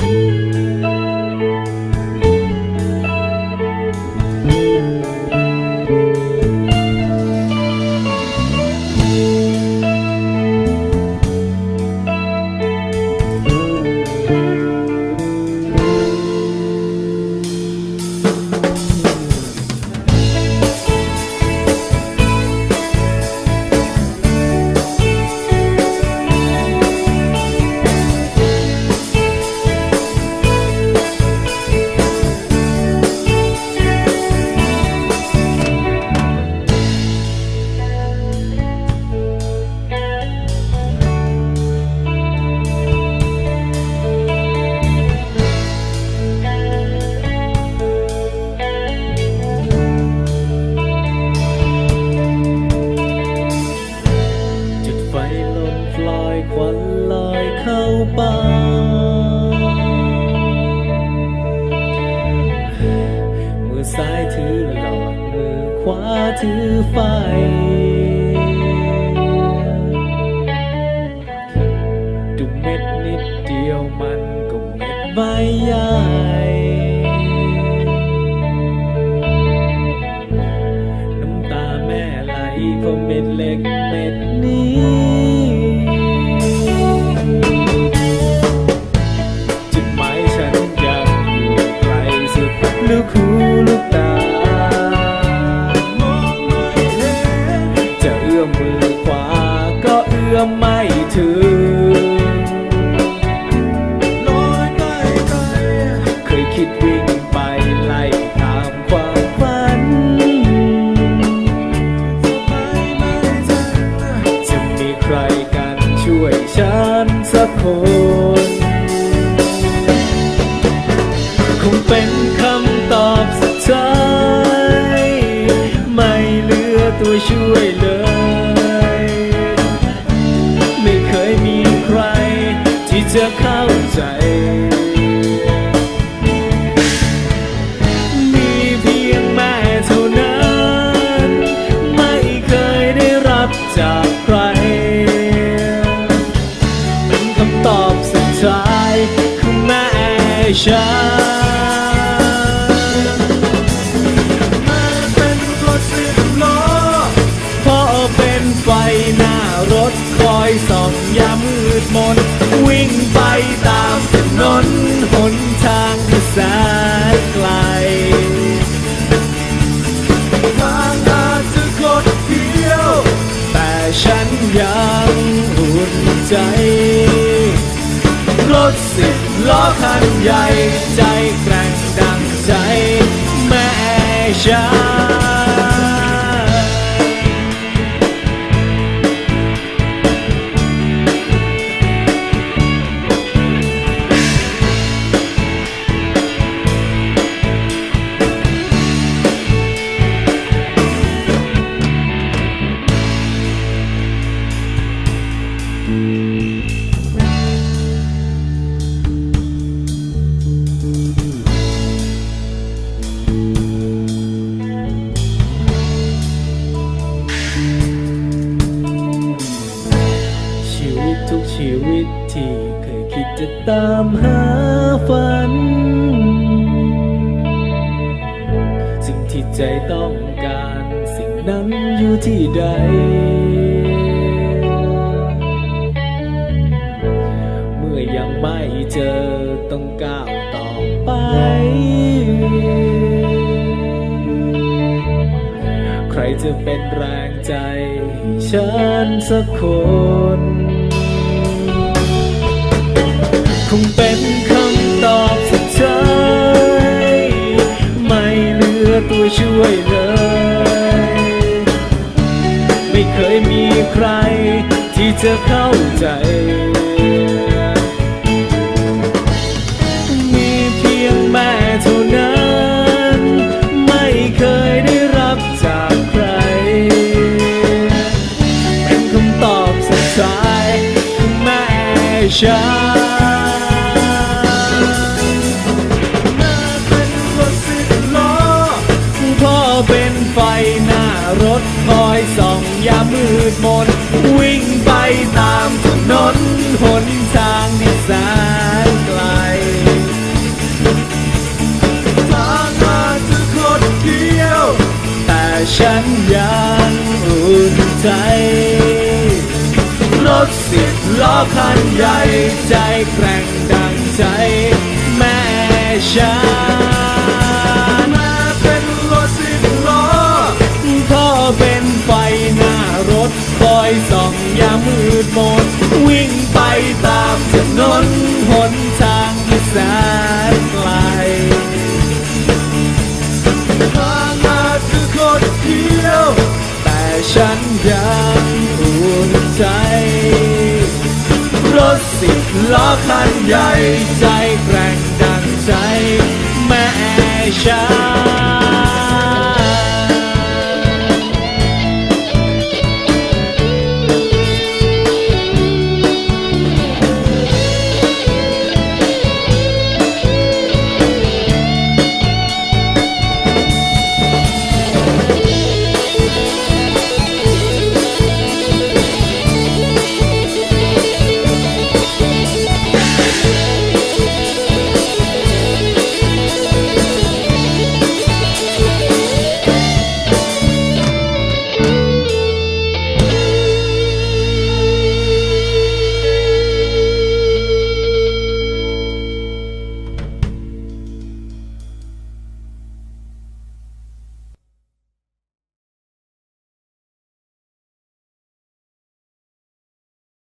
จุ ขวาถือไฟ ดูเม็ดนิดเดียวมันก็เม็ดใบใหญ่ คนคงเป็น ฉันแม่เป็นรถสิบล้อพ่อเป็นไฟหน้ารถคอยส่องยามมืดมน วิ่งไปตามถนนหนทางที่แสนไกลทางอาจจะกดเดียว แต่ฉันยังอุ่นใจ รถสิบ ล้อคันใหญ่ใจแกร่งดังใจแม่ฉัน ตามหาฝัน สิ่งที่ใจต้องการ สิ่งนั้นอยู่ที่ใด เมื่อยังไม่เจอต้องก้าวต่อไป ใครจะเป็นแรงใจ ฉันสักคน ช่วยเลย ไม่เคยมีใครที่จะเข้าใจ มีเพียงแม่เท่านั้น ไม่เคยได้รับจากใคร เป็นคำตอบสุดท้ายของแม่ฉัน รถคอยส่องยามืดมน วิ่งไปตามถนนหนทางดีสาสนไกลทางมาจะคดเดียว แต่ฉันยังอุ่นใจรถสิบล้อคันใหญ่ใจแกร่งดังใจแม่ฉัน ดหมดวิ่งไปตามถนนหนทางที่แสนไกลทางอาจคือคนเดียว แต่ฉันยังอุ่ใจ รถสิบล้อคันใหญ่ใจแกร่งดังใจ แม่ฉัน